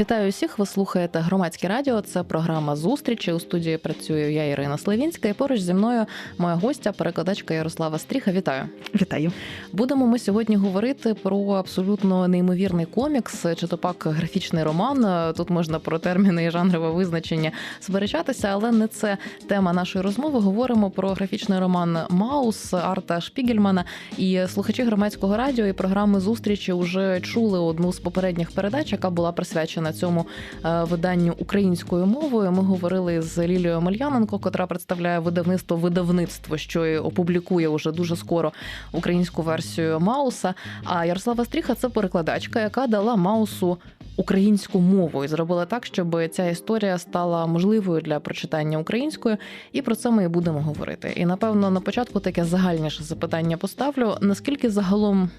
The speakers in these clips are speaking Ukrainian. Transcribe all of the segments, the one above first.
Вітаю усіх. Ви слухаєте громадське радіо. Це програма зустрічі. У студії працюю я, Ірина Славінська, і поруч зі мною моя гостя, перекладачка Ярослава Стріха. Вітаю. Вітаю. Будемо ми сьогодні говорити про абсолютно неймовірний комікс, чи то пак графічний роман. Тут можна про терміни і жанрове визначення сперечатися, але не це тема нашої розмови. Говоримо про графічний роман Маус Арта Шпігельмана. І слухачі громадського радіо і програми зустрічі вже чули одну з попередніх передач, яка була присвячена цьому е, виданню українською мовою. Ми говорили з Лілією Мальяненко, котра представляє видавництво видавництво, що опублікує уже дуже скоро українську версію Мауса. А Ярослава Стріха це перекладачка, яка дала Маусу українську мову і зробила так, щоб ця історія стала можливою для прочитання українською. І про це ми і будемо говорити. І напевно на початку таке загальніше запитання поставлю: наскільки загалом.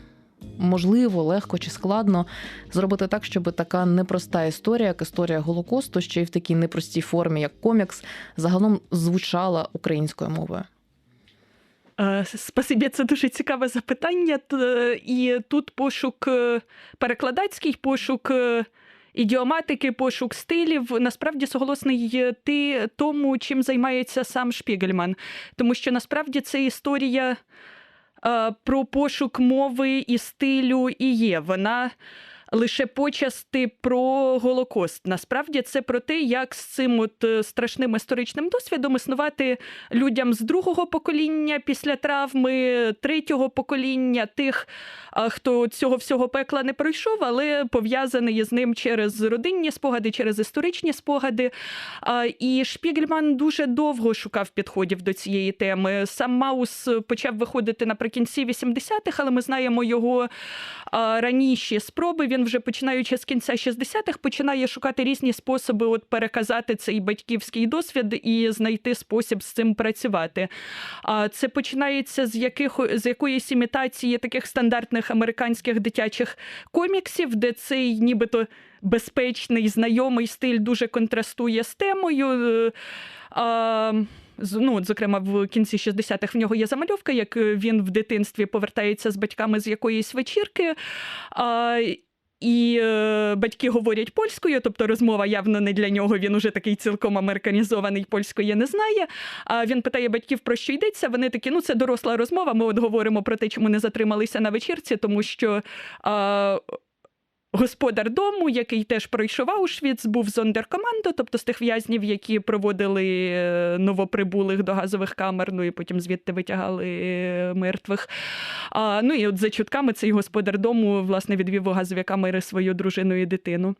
Можливо, легко чи складно зробити так, щоб така непроста історія, як історія Голокосту, ще й в такій непростій формі, як комікс, загалом звучала українською мовою. Е, Спасибі, це дуже цікаве запитання. І тут пошук е, перекладацький, пошук е, ідіоматики, пошук стилів насправді соголосний ти тому, чим займається сам Шпігельман. Тому що насправді це історія е, про пошук мови і стилю і є. Вона лише почасти про Голокост. Насправді це про те, як з цим от е, страшним історичним досвідом існувати людям з другого покоління після травми, третього покоління, тих, хто цього всього пекла не пройшов, але пов'язаний із ним через родинні спогади, через історичні спогади. І Шпігельман дуже довго шукав підходів до цієї теми. Сам Маус почав виходити наприкінці 80-х, але ми знаємо його раніші спроби. Він вже починаючи з кінця 60-х, починає шукати різні способи от переказати цей батьківський досвід і знайти спосіб з цим працювати. А це починається з яких з якоїсь імітації таких стандартних американських дитячих коміксів, де цей нібито безпечний знайомий стиль дуже контрастує з темою. А, ну, зокрема, в кінці 60-х в нього є замальовка, як він в дитинстві повертається з батьками з якоїсь вечірки. А, і е, батьки говорять польською, тобто розмова явно не для нього. Він уже такий цілком американізований, польської не знає. А він питає батьків, про що йдеться. Вони такі, ну це доросла розмова. Ми от говоримо про те, чому не затрималися на вечірці, тому що. А, Господар дому, який теж пройшов Аушвіц, був зондеркомандо, тобто з тих в'язнів, які проводили е, новоприбулих до газових камер, ну і потім звідти витягали е, мертвих. А, ну і от за чутками цей господар дому власне відвів у газові камери свою дружину і дитину.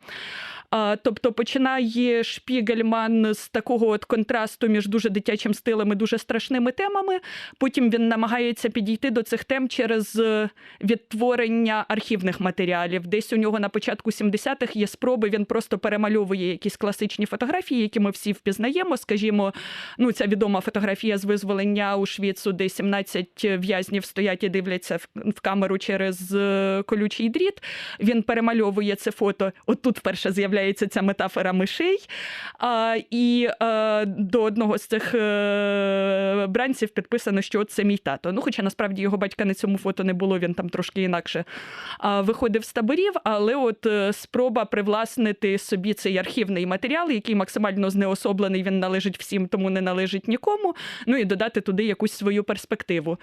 А, тобто починає Шпігельман з такого от контрасту між дуже дитячим стилем і дуже страшними темами. Потім він намагається підійти до цих тем через е, відтворення архівних матеріалів. Десь у нього на початку 70-х є спроби, він просто перемальовує якісь класичні фотографії, які ми всі впізнаємо. Скажімо, ну ця відома фотографія з визволення Аушвіцу, де 17 в'язнів стоять і дивляться в, камеру через е, колючий дріт. Він перемальовує це фото. От тут вперше з'являється ця метафора мишей. А, і е, до одного з цих е, бранців підписано, що це мій тато. Ну, хоча насправді його батька на цьому фото не було, він там трошки інакше а, виходив з таборів, але от е, спроба привласнити собі цей архівний матеріал, який максимально знеособлений, він належить всім, тому не належить нікому. Ну і додати туди якусь свою перспективу.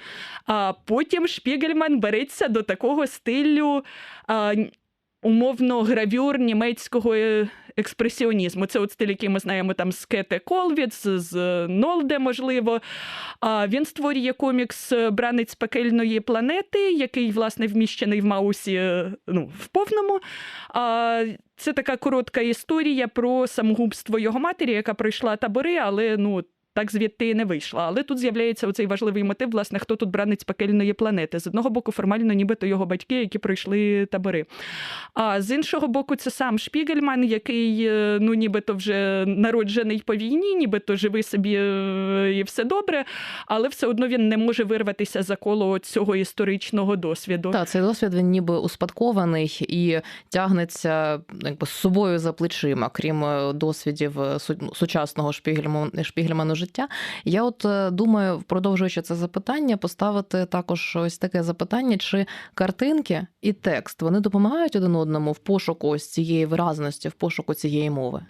А потім Шпігельман береться до такого стилю. А, Умовно гравюр німецького е, експресіонізму. Це от стиль, який ми знаємо там з Кете Колвіц, з Нолде, можливо. А він створює комікс Бранець пекельної планети, який, власне, вміщений в Маусі е, ну, в повному. Це така коротка історія про самогубство його матері, яка пройшла табори, але ну. Так звідти не вийшла. Але тут з'являється оцей важливий мотив, власне, хто тут бранець пекельної планети. З одного боку, формально, нібито його батьки, які пройшли табори. А з іншого боку, це сам Шпігельман, який е, ну, нібито вже народжений по війні, нібито живий собі е, і все добре, але все одно він не може вирватися за коло цього історичного досвіду. Так, цей досвід він ніби успадкований і тягнеться якби з собою за плечима, крім е, досвідів сучасного Шпігельману життя. Життя. Я от е, думаю, продовжуючи це запитання, поставити також ось таке запитання: чи картинки і текст вони допомагають один одному в пошуку ось цієї виразності, в пошуку цієї мови?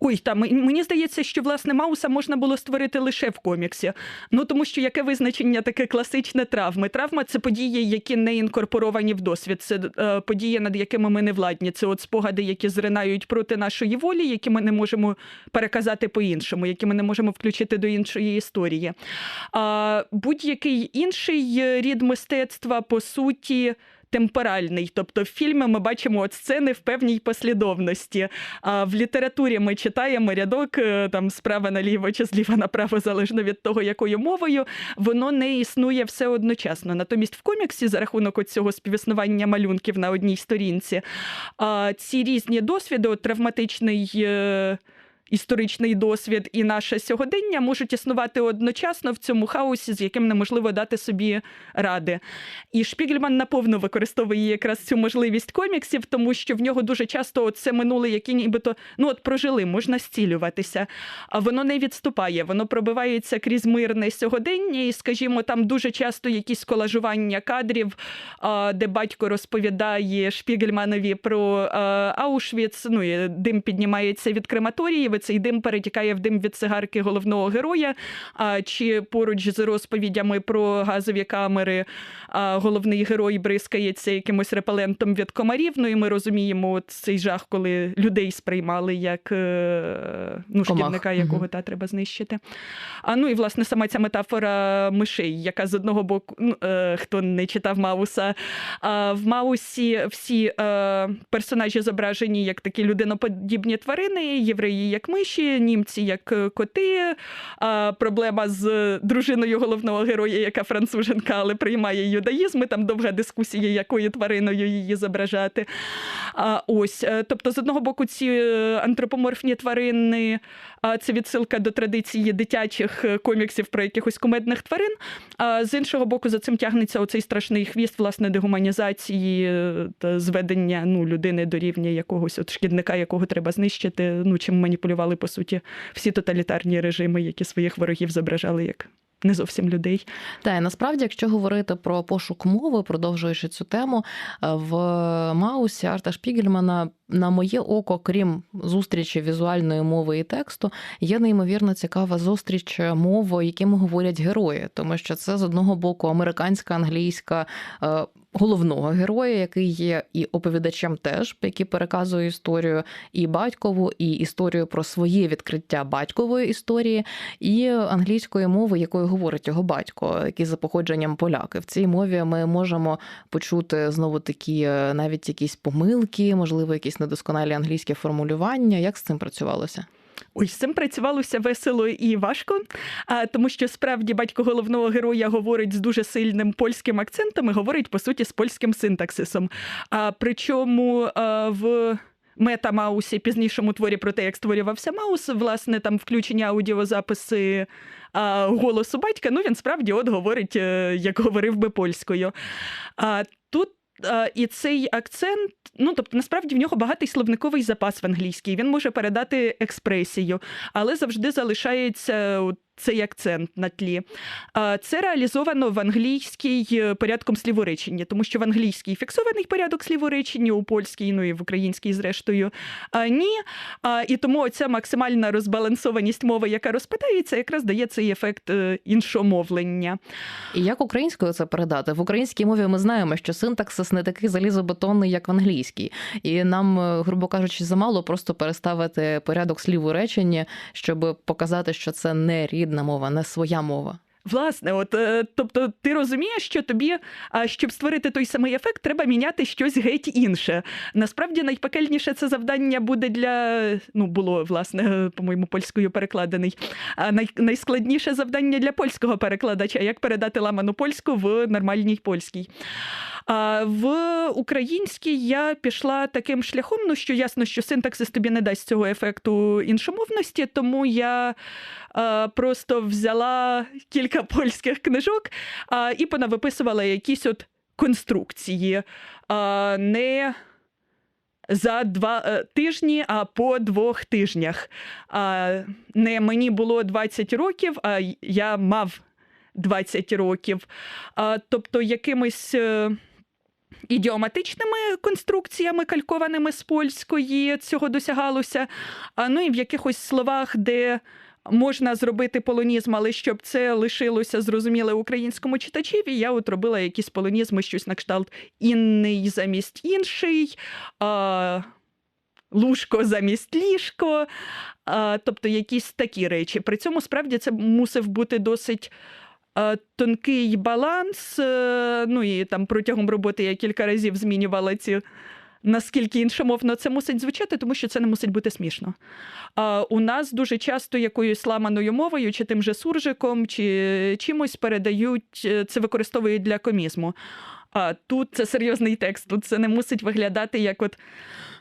Ой, та мені здається, що власне Мауса можна було створити лише в коміксі. Ну тому що яке визначення таке класичне травми? Травма це події, які не інкорпоровані в досвід. Це е, події, над якими ми не владні. Це от спогади, які зринають проти нашої волі, які ми не можемо переказати по-іншому, які ми не можемо включити до іншої історії. Будь-який інший е, рід мистецтва, по суті. Темпоральний, тобто в фільмі ми бачимо от сцени в певній послідовності. А в літературі ми читаємо рядок е, там справа наліво чи зліва направо, залежно від того, якою мовою, воно не існує все одночасно. Натомість в коміксі, за рахунок цього співіснування малюнків на одній сторінці, ці різні досвіди, от травматичний. Історичний досвід і наше сьогодення можуть існувати одночасно в цьому хаосі, з яким неможливо дати собі ради. І Шпігельман наповно використовує якраз цю можливість коміксів, тому що в нього дуже часто це минуле, яке нібито ну от прожили, можна зцілюватися. А воно не відступає, воно пробивається крізь мирне сьогодення, і, скажімо, там дуже часто якісь колажування кадрів, де батько розповідає Шпігельманові про Аушвіц. Ну і дим піднімається від крематорії. І Цей дим перетікає в дим від цигарки головного героя. А, чи поруч з розповідями про газові камери а, головний герой бризкається якимось репелентом від комарів. Ну і ми розуміємо от цей жах, коли людей сприймали як е, ну, шкідника, якого Мгм. та треба знищити. А ну і власне сама ця метафора мишей, яка з одного боку, ну, е, хто не читав Мауса, а в Маусі всі е, персонажі зображені як такі людиноподібні тварини, євреї як миші, німці як е, коти. А проблема з дружиною головного героя, яка француженка, але приймає юдаїзм. Там довга дискусія, якою твариною її зображати. А, ось, е, тобто, з одного боку, ці е, антропоморфні тварини, це відсилка до традиції дитячих коміксів про якихось кумедних тварин. А з іншого боку, за цим тягнеться оцей страшний хвіст власне дегуманізації та зведення ну, людини до рівня якогось от шкідника, якого треба знищити. Ну чим маніпулювали по суті всі тоталітарні режими, які своїх ворогів зображали як. Не зовсім людей. Та і насправді, якщо говорити про пошук мови, продовжуючи цю тему, е, в Маусі Арта Шпігельмана, на моє око, крім зустрічі візуальної мови і тексту, є неймовірно цікава зустріч мови, якими говорять герої, тому що це з одного боку американська, англійська. Головного героя, який є і оповідачем, теж який переказує історію і батькову, і історію про своє відкриття батькової історії, і англійської мови, якою говорить його батько, який за походженням поляки. В цій мові ми можемо почути знову такі е, навіть якісь помилки, можливо, якісь недосконалі англійські формулювання. Як з цим працювалося? Ой, з цим працювалося весело і важко, тому що справді батько головного героя говорить з дуже сильним польським акцентом і говорить по суті з польським синтаксисом. А причому в Мета Маусі, пізнішому творі про те, як створювався Маус, власне, там включені аудіозаписи а, голосу батька. Ну він справді от говорить, е, як говорив би польською. А тут і цей акцент, ну тобто, насправді в нього багатий словниковий запас в англійській. Він може передати експресію, але завжди залишається от цей акцент на тлі. Це реалізовано в англійській е, порядком сліворечення, тому що в англійській фіксований порядок сліворечення, у польській, ну і в українській, зрештою, ні. І тому оця максимальна розбалансованість мови, яка розпадається, якраз дає цей ефект е, іншомовлення. І як українською це передати? В українській мові ми знаємо, що синтаксис не такий залізобетонний, як в англійській, і нам, е, грубо кажучи, замало просто переставити порядок слів у реченні, щоб показати, що це не рідна мова, не своя мова. Власне, от е, тобто, ти розумієш, що тобі, а, щоб створити той самий ефект, треба міняти щось геть інше. Насправді найпекельніше це завдання буде для ну було власне, е, по-моєму, польською перекладений. А най, найскладніше завдання для польського перекладача, як передати ламану польську в нормальній польській. А в українській я пішла таким шляхом, ну що ясно, що синтаксис тобі не дасть цього ефекту іншомовності, тому я а, просто взяла кілька польських книжок а, і понавиписувала якісь от конструкції. А, не за два е, тижні, а по двох тижнях. А, не мені було 20 років, а я мав 20 років. А, тобто якимись. Ідіоматичними конструкціями, калькованими з польської, цього досягалося. Ну і в якихось словах, де можна зробити полонізм, але щоб це лишилося зрозуміле українському читачеві, я от робила якісь полонізми, щось на кшталт інний замість інший, а, лужко замість ліжко, а, тобто якісь такі речі. При цьому справді це мусив бути досить. Е, Тонкий баланс, е, ну і там протягом роботи я кілька разів змінювала ці, наскільки іншомовно це мусить звучати, тому що це не мусить бути смішно. А у нас дуже часто якоюсь ламаною мовою, чи тим же суржиком, чи чимось передають, е, це використовують для комізму. А тут це серйозний текст, тут це не мусить виглядати як от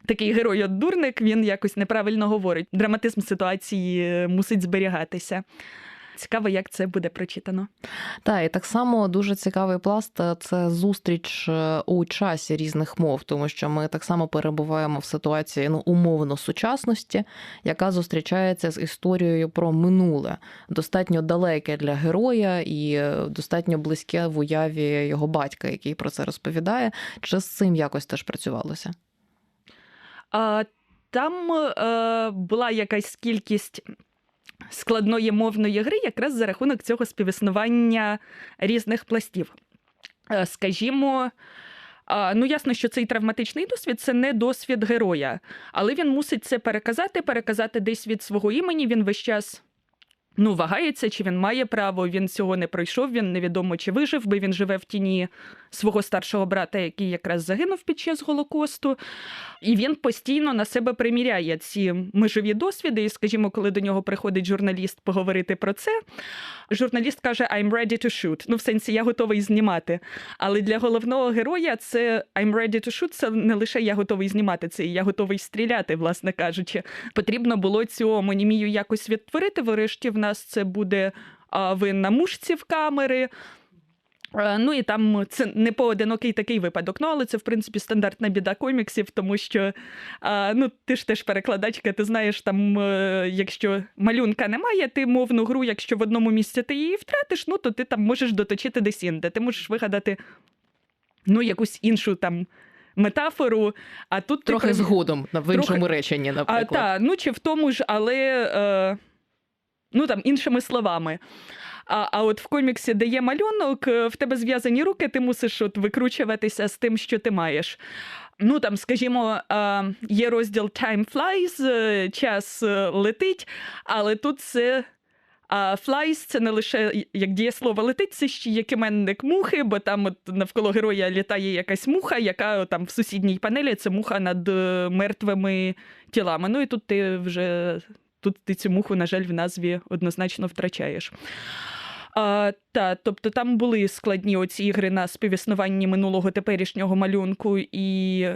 такий герой от дурник, він якось неправильно говорить. Драматизм ситуації мусить зберігатися. Цікаво, як це буде прочитано. Та і так само дуже цікавий пласт е, це зустріч е, у часі різних мов, тому що ми так само перебуваємо в ситуації ну умовно сучасності, яка зустрічається з історією про минуле, достатньо далеке для героя і е, достатньо близьке в уяві його батька, який про це розповідає. Чи з цим якось теж працювалося? А, там е, була якась кількість складної мовної гри якраз за рахунок цього співіснування різних пластів. Е, скажімо, ну ясно, що цей травматичний досвід це не досвід героя, але він мусить це переказати, переказати десь від свого імені. Він весь час. Ну, вагається, чи він має право, він цього не пройшов, він невідомо чи вижив, бо він живе в тіні свого старшого брата, який якраз загинув під час Голокосту. І він постійно на себе приміряє ці межові досвіди. І, скажімо, коли до нього приходить журналіст поговорити про це, журналіст каже: I'm ready to shoot. Ну, в сенсі, я готовий знімати. Але для головного героя це I'm ready to shoot, це не лише я готовий знімати, це я готовий стріляти, власне кажучи. Потрібно було цю омонімію якось відтворити. Врешті в нас це буде а, ви на мушці в камери. Е, Ну і там це не поодинокий такий випадок. Ну, але це, в принципі, стандартна біда коміксів, тому що ну, ти ж теж перекладачка, ти знаєш, там, е, якщо малюнка немає, ти мовну гру, якщо в одному місці ти її втратиш, ну то ти там можеш доточити десь інде. Ти можеш вигадати ну, якусь іншу там метафору, а тут Трохи при- згодом в Трохи- іншому реченні, а, та, ну чи в тому ж, але е, ну там іншими словами. А, а от в коміксі, де є малюнок, е, в тебе зв'язані руки, ти мусиш от викручуватися з тим, що ти маєш. Ну там, скажімо, е, є розділ Time Flies, е, час летить, але тут це. А flies – це не лише як дієслово летить, це ще як іменник мухи, бо там от навколо героя літає якась муха, яка там в сусідній панелі це муха над мертвими тілами. Ну і тут ти вже тут ти цю муху, на жаль, в назві однозначно втрачаєш. А, та, тобто там були складні оці ігри на співіснуванні минулого теперішнього малюнку і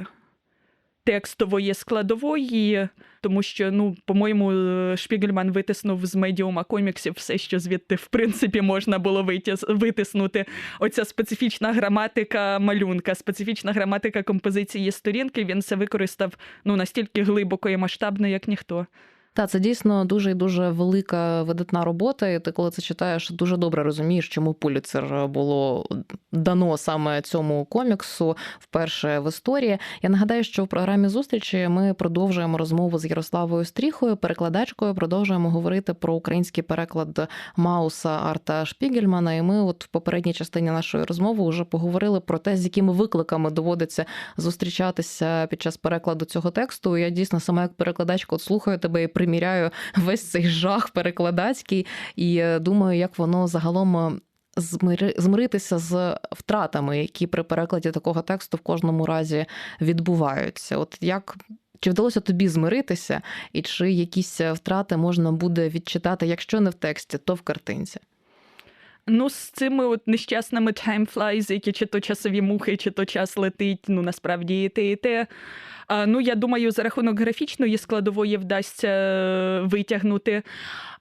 текстової складової, тому що, ну, по-моєму, е, Шпігельман витиснув з медіума коміксів все, що звідти, в принципі, можна було витиснути. Оця специфічна граматика малюнка, специфічна граматика композиції сторінки. Він це використав ну, настільки глибоко і масштабно, як ніхто. Та це дійсно дуже і дуже велика видатна робота. І ти, коли це читаєш, дуже добре розумієш, чому Пуліцер було дано саме цьому коміксу вперше в історії. Я нагадаю, що в програмі зустрічі ми продовжуємо розмову з Ярославою Стріхою, перекладачкою. Продовжуємо говорити про український переклад Мауса Арта Шпігельмана. І ми, от в попередній частині нашої розмови, вже поговорили про те, з якими викликами доводиться зустрічатися під час перекладу цього тексту. Я дійсно сама як перекладачка от слухаю тебе і приміряю весь цей жах перекладацький, і е, думаю, як воно загалом. е, змири- Змиритися з втратами, які при перекладі такого тексту в кожному разі відбуваються. От як чи вдалося тобі змиритися, і чи якісь втрати можна буде відчитати, якщо не в тексті, то в картинці? Ну, з цими от нещасними timeflies, які чи то часові мухи, чи то час летить, ну насправді і те, і те. А, ну, я думаю, за рахунок графічної складової вдасться е, витягнути.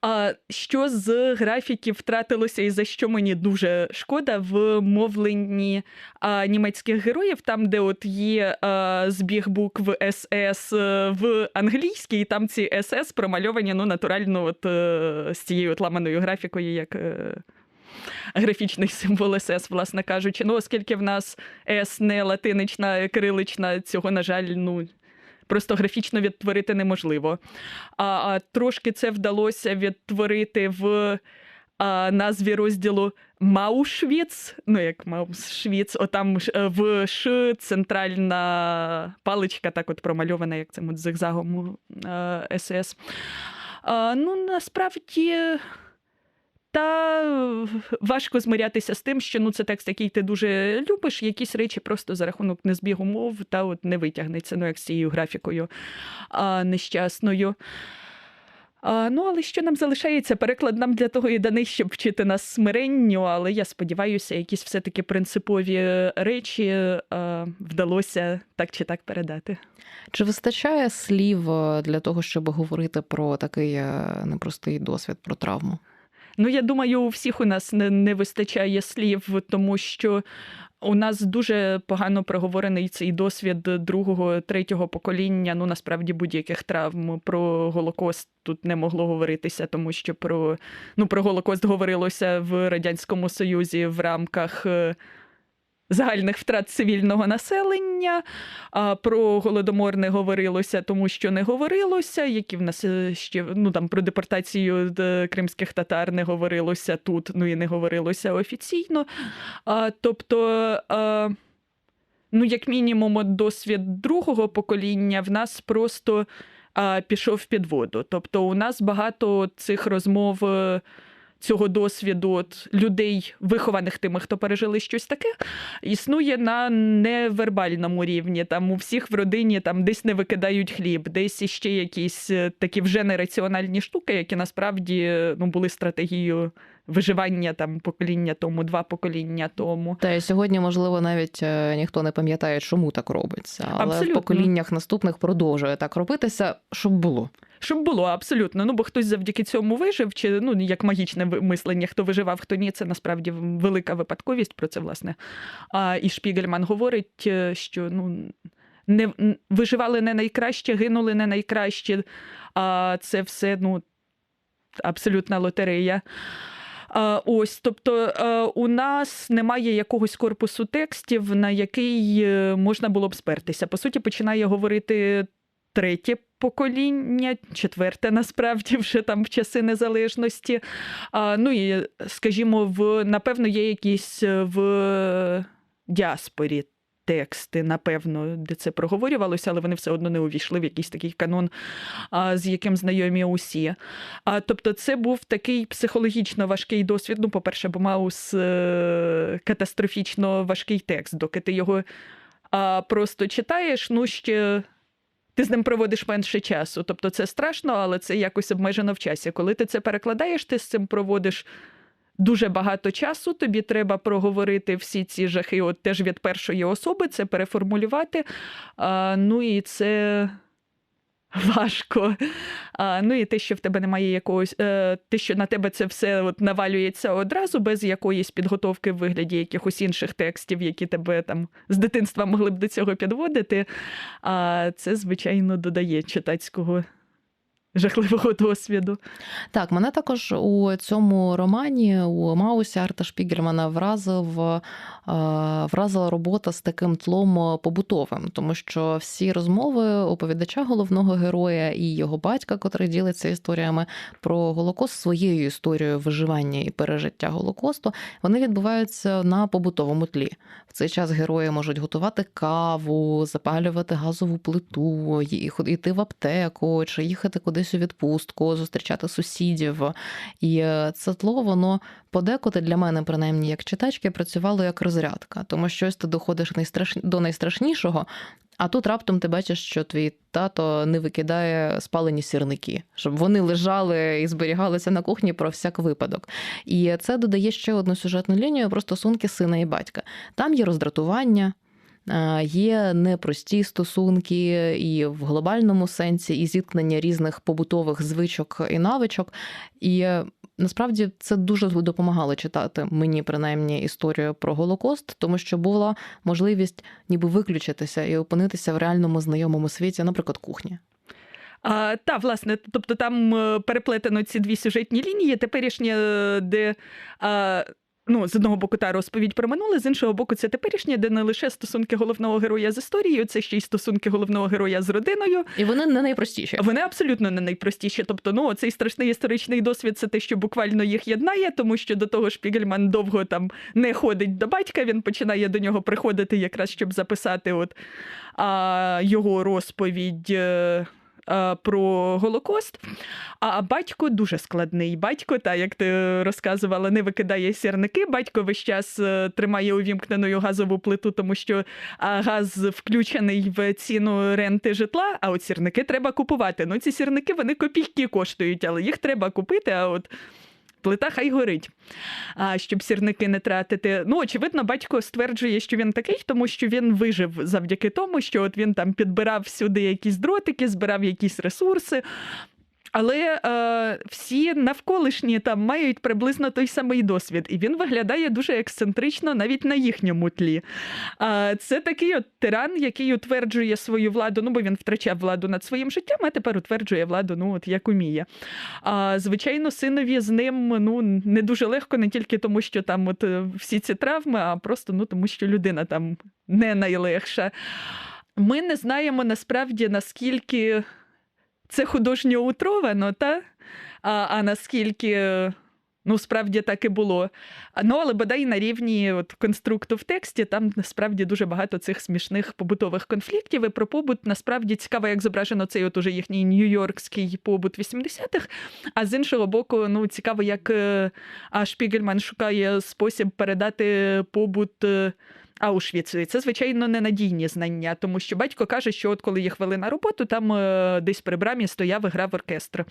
А що з графіків втратилося, і за що мені дуже шкода в мовленні а, німецьких героїв, там, де от є а, збіг букв СС е, в англійській, і там ці СС промальовані ну, натурально от, е, з цією от ламаною графікою, як. Графічний символ СС, власне кажучи. Ну, оскільки в нас С не латинична, а кирилична, цього, на жаль, ну, просто графічно відтворити неможливо. А, а трошки це вдалося відтворити в а, назві розділу Маушвіц, ну як Маушвіц, отам е, в Ш центральна паличка, так от промальована, як цим от зигзагом е, СС. А, ну, насправді. Та важко змирятися з тим, що ну це текст, який ти дуже любиш, якісь речі просто за рахунок незбігу мов та от не витягнеться, ну як з цією графікою а, нещасною. А, ну, але що нам залишається? Переклад нам для того і даний, щоб вчити нас смиренню, але я сподіваюся, якісь все-таки принципові речі а, вдалося так чи так передати. Чи вистачає слів е, для того, щоб говорити про такий е, непростий досвід, про травму? Ну, я думаю, у всіх у нас не, не вистачає слів, тому що у нас дуже погано проговорений цей досвід другого, третього покоління. Ну, насправді, будь-яких травм про Голокост тут не могло говоритися, тому що про, ну, про Голокост говорилося в Радянському Союзі в рамках. Е, Загальних втрат цивільного населення, про голодомор не говорилося, тому що не говорилося. Які в нас е, ще ну там про депортацію е, кримських татар не говорилося тут, ну і не говорилося офіційно. А, тобто, а, ну, як мінімум, досвід другого покоління в нас просто а, пішов під воду. Тобто, у нас багато цих розмов. Цього досвіду людей, вихованих тими, хто пережили щось таке, існує на невербальному рівні. Там у всіх в родині там десь не викидають хліб, десь іще якісь е, такі вже нераціональні штуки, які насправді е, ну, були стратегією виживання там покоління тому, два покоління тому. Та й сьогодні, можливо, навіть е, ніхто не пам'ятає, чому так робиться, але Абсолютно. в поколіннях наступних продовжує так робитися, щоб було. Щоб було абсолютно. Ну бо хтось завдяки цьому вижив, чи ну як магічне мислення, хто виживав, хто ні, це насправді велика випадковість. Про це власне. А і Шпігельман говорить, е, що ну. Не виживали не найкраще, гинули не найкраще, а це все ну, абсолютна лотерея. Ось, тобто е, у нас немає якогось корпусу текстів, на який е, можна було б спертися. По суті, починає говорити третє покоління, четверте насправді вже там в часи незалежності. Ну і, скажімо, в, напевно, є якісь е, в діаспорі тексти, напевно, де це проговорювалося, але вони все одно не увійшли в якийсь такий канон, з яким знайомі усі. Тобто, це був такий психологічно важкий досвід. Ну, по-перше, бо Маус е, катастрофічно важкий текст, доки ти його просто читаєш, ну ще. Ти з ним проводиш менше часу. Тобто це страшно, але це якось обмежено в часі. Коли ти це перекладаєш, ти з цим проводиш дуже багато часу. Тобі треба проговорити всі ці жахи, от теж від першої особи, це переформулювати. А, ну і це важко. А, ну і те, що в тебе немає якогось, е, те, що на тебе це все от навалюється одразу, без якоїсь підготовки в вигляді якихось інших текстів, які тебе там з дитинства могли б до цього підводити. А це, звичайно, додає читацького жахливого досвіду. Так, мене також у цьому романі у Маусі Арта Шпігельмана вразив, е, вразила робота з таким тлом побутовим, тому що всі розмови оповідача головного героя і його батька, котрий ділиться історіями про Голокост, своєю історією виживання і пережиття Голокосту, вони відбуваються на побутовому тлі. В цей час герої можуть готувати каву, запалювати газову плиту, йти в аптеку чи їхати кудись кудись у відпустку, зустрічати сусідів. І е, це тло, воно подекуди для мене, принаймні, як читачки, працювало як розрядка, тому що ось ти доходиш найстраш... до найстрашнішого. А тут раптом ти бачиш, що твій тато не викидає спалені сірники, щоб вони лежали і зберігалися на кухні про всяк випадок. І це додає ще одну сюжетну лінію про стосунки сина і батька. Там є роздратування. Е, Є непрості стосунки і в глобальному сенсі, і зіткнення різних побутових звичок і навичок. І е, насправді це дуже допомагало читати мені, принаймні, історію про Голокост, тому що була можливість ніби виключитися і опинитися в реальному знайомому світі, наприклад, кухні. А, та, власне, тобто там е, переплетено ці дві сюжетні лінії. Теперішнє, де а, ну, з одного боку та розповідь про минуле, з іншого боку, це теперішнє, де не лише стосунки головного героя з історією, це ще й стосунки головного героя з родиною. І вони не найпростіші. Вони абсолютно не найпростіші. Тобто, ну цей страшний історичний досвід це те, що буквально їх єднає, тому що до того ж Пігельман довго там не ходить до батька. Він починає до нього приходити, якраз щоб записати от а, його розповідь. Е, Про Голокост, а батько дуже складний. Батько, та як ти розказувала, не викидає сірники. Батько весь час е, тримає увімкненою газову плиту, тому що газ включений в ціну ренти житла. А от сірники треба купувати. Ну, ці сірники вони копійки коштують, але їх треба купити. А от плита хай горить, а, щоб сірники не тратити. Ну, очевидно, батько стверджує, що він такий, тому що він вижив завдяки тому, що от він там підбирав сюди якісь дротики, збирав якісь ресурси. Але е, всі навколишні там мають приблизно той самий досвід, і він виглядає дуже ексцентрично навіть на їхньому тлі. Е, це такий от тиран, який утверджує свою владу, ну бо він втрачав владу над своїм життям, а тепер утверджує владу, ну от як уміє. А звичайно, синові з ним ну не дуже легко, не тільки тому, що там от е, всі ці травми, а просто ну тому, що людина там не найлегша. Ми не знаємо насправді наскільки це художньо утровано, та? А, а наскільки. Ну, справді так і було. Ну, але бодай на рівні от, конструкту в тексті, там насправді дуже багато цих смішних побутових конфліктів. І про побут насправді цікаво, як зображено цей от уже їхній нью-йоркський побут 80-х. А з іншого боку, ну, цікаво, як е, Шпігельман шукає спосіб передати побут. Аушвіцу. І це, звичайно, ненадійні знання, тому що батько каже, що от коли їх вели на роботу, там е, десь при брамі стояв і грав оркестр.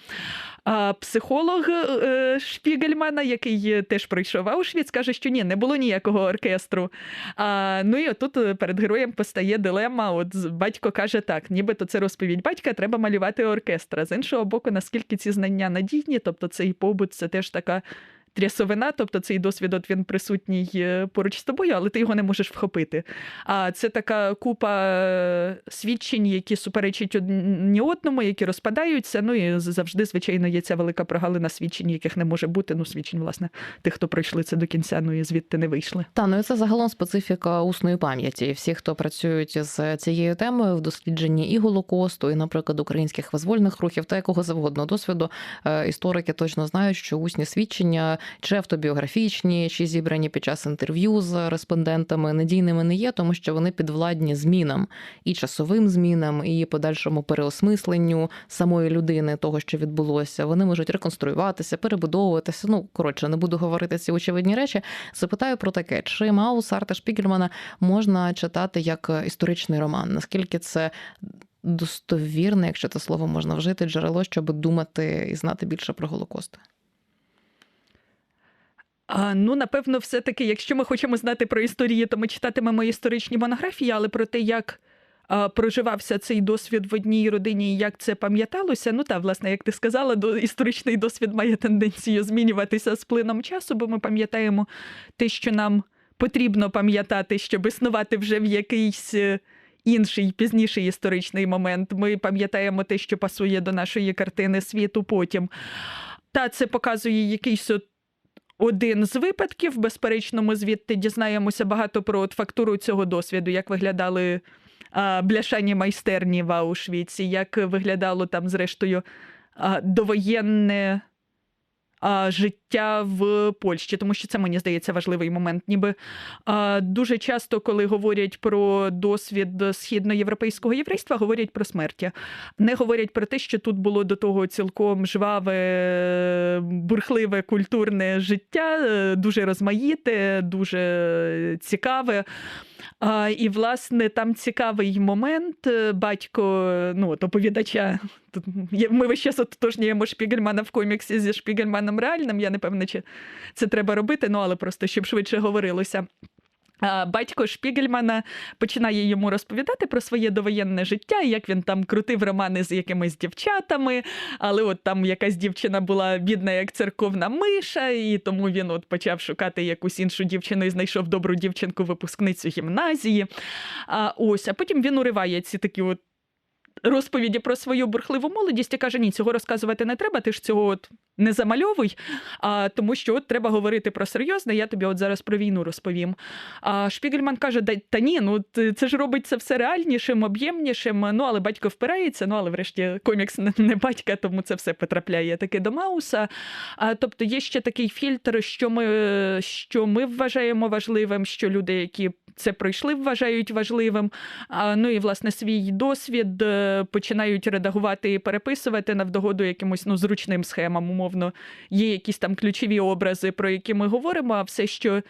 А психолог е, Шпігельмана, який теж пройшов Аушвіц, каже, що ні, не було ніякого оркестру. А, ну і отут е, перед героєм постає дилема. От батько каже так, нібито це розповідь батька, треба малювати оркестра. З іншого боку, наскільки ці знання надійні, тобто цей побут, це теж така. Трясовина, тобто цей досвід от він присутній е, поруч з тобою, але ти його не можеш вхопити. А це така купа е, свідчень, які суперечать одні одному, які розпадаються. Ну і завжди, звичайно, є ця велика прогалина свідчень, яких не може бути. Ну, свідчень, власне, тих, хто пройшли це до кінця, ну і звідти не вийшли. Та ну і це загалом специфіка усної пам'яті. Всі, хто працюють з цією темою в дослідженні і голокосту, і, наприклад, українських визвольних рухів та якого завгодно досвіду, е, історики точно знають, що усні свідчення, чи автобіографічні, чи зібрані під час інтерв'ю з респондентами, надійними не є, тому що вони підвладні змінам і часовим змінам, і подальшому переосмисленню самої людини, того, що відбулося. Вони можуть реконструюватися, перебудовуватися. Ну коротше, не буду говорити ці очевидні речі. Запитаю про таке: чи Маус Арта Шпігельмана можна читати як історичний роман? Наскільки це достовірне, якщо це слово можна вжити, джерело, щоб думати і знати більше про Голокост? А, ну, напевно, все-таки, якщо ми хочемо знати про історії, то ми читатимемо історичні монографії, але про те, як а, проживався цей досвід в одній родині і як це пам'яталося. Ну та, власне, як ти сказала, до, історичний досвід має тенденцію змінюватися з плином часу, бо ми пам'ятаємо те, що нам потрібно пам'ятати, щоб існувати вже в якийсь. е, Інший пізніший історичний момент. Ми пам'ятаємо те, що пасує до нашої картини світу потім. Та це показує якийсь от один з випадків. Безперечно, ми звідти дізнаємося багато про от фактуру цього досвіду, як виглядали а, бляшані майстерні в Аушвіці, як виглядало там, зрештою, а, довоєнне а, життя. Життя в Польщі, тому що це мені здається важливий момент. Ніби дуже часто, коли говорять про досвід східноєвропейського єврейства, говорять про смерті. Не говорять про те, що тут було до того цілком жваве, бурхливе культурне життя, е, дуже розмаїте, дуже цікаве. А, І, власне, там цікавий момент. Е, Батько ну, от оповідача. Ми весь час ототожнюємо Шпігельмана в коміксі зі Шпігельманом реальним. Я не певна, чи це треба робити, ну але просто щоб швидше говорилося. Батько Шпігельмана починає йому розповідати про своє довоєнне життя, як він там крутив романи з якимись дівчатами, але от там якась дівчина була бідна, як церковна миша, і тому він от почав шукати якусь іншу дівчину і знайшов добру дівчинку, випускницю гімназії. А ось, а потім він уриває ці такі от. Розповіді про свою бурхливу молодість і каже: ні, цього розказувати не треба, ти ж цього от не замальовуй, а, тому що от треба говорити про серйозне, я тобі от зараз про війну розповім. А Шпігельман каже: та ні, ну це ж робить це все реальнішим, об'ємнішим. Ну, але батько впирається, ну але врешті комікс не, батька, тому це все потрапляє таки до Мауса. А, тобто є ще такий фільтр, що ми, що ми вважаємо важливим, що люди, які це пройшли, вважають важливим. Ну і власне свій досвід е, починають редагувати і переписувати навдогоду якимось ну, зручним схемам. Умовно, є якісь там ключові образи, про які ми говоримо, а все, що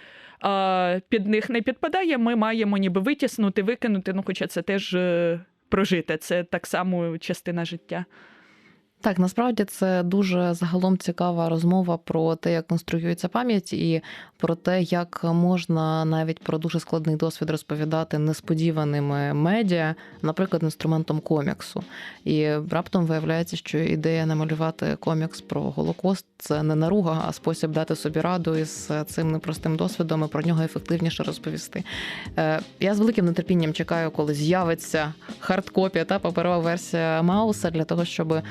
під них не підпадає, ми маємо ніби витіснути, викинути. Ну, хоча це теж е, прожите, це так само частина життя. Так, насправді це дуже загалом цікава розмова про те, як конструюється пам'ять, і про те, як можна навіть про дуже складний досвід розповідати несподіваними медіа, наприклад, інструментом коміксу. І раптом виявляється, що ідея намалювати комікс про Голокост це не наруга, а спосіб дати собі раду із цим непростим досвідом і про нього ефективніше розповісти. Е, Я з великим нетерпінням чекаю, коли з'явиться хардкопія та паперова версія Мауса для того, щоб е,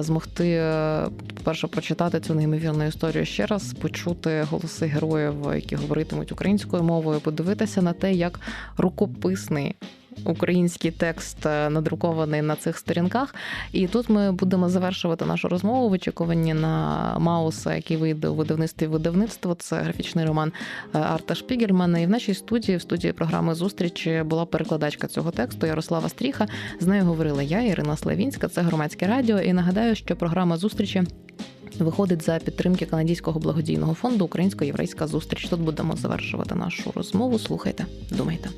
змогти, е, по-перше, прочитати цю неймовірну історію ще раз, почути голоси героїв, які говоритимуть українською мовою, подивитися на те, як рукописний. Український текст е, надрукований на цих сторінках, і тут ми будемо завершувати нашу розмову в очікуванні на Мауса, який вийде у видавництві видавництво. Це графічний роман е, Арта Шпігельмана. І в нашій студії, в студії програми зустрічі, була перекладачка цього тексту Ярослава Стріха. З нею говорила я, Ірина Славінська. Це громадське радіо. І нагадаю, що програма зустрічі. Виходить за підтримки канадського благодійного фонду Українсько-єврейська зустріч. Тут будемо завершувати нашу розмову. Слухайте, думайте.